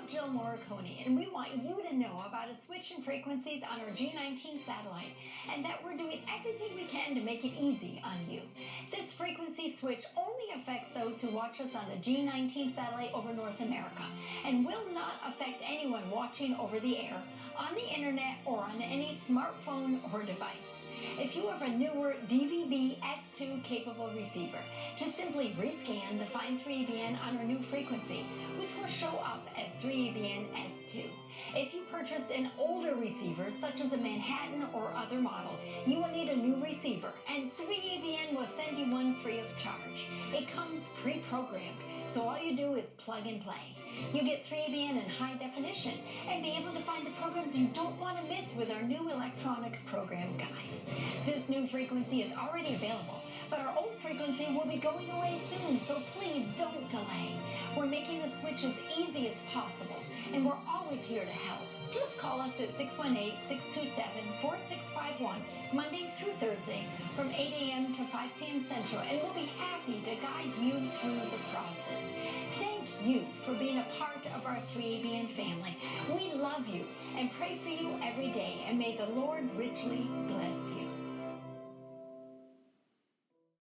I'm Jill Morricone, and we want you to know about a switch in frequencies on our G19 satellite and that we're doing everything we can to make it easy on you. This frequency switch only affects those who watch us on the G19 satellite over North America and will not affect anyone watching over the air, on the internet, or on any smartphone or device. If you have a newer DVB S2 capable receiver, just simply rescan the Find 3 band on our new frequency, which will show up at 3 Debian S2. If you purchased an older receiver, such as a Manhattan or other model, you will need a new receiver, and 3ABN will send you one free of charge. It comes pre-programmed, so all you do is plug and play. You get 3ABN in high definition and be able to find the programs you don't want to miss with our new electronic program guide. This new frequency is already available, but our old frequency will be going away soon, as easy as possible, and we're always here to help. Just call us at 618-627-4651, Monday through Thursday, from 8 a.m. to 5 p.m. Central, and we'll be happy to guide you through the process. Thank you for being a part of our 3ABN family. We love you and pray for you every day, and may the Lord richly bless you.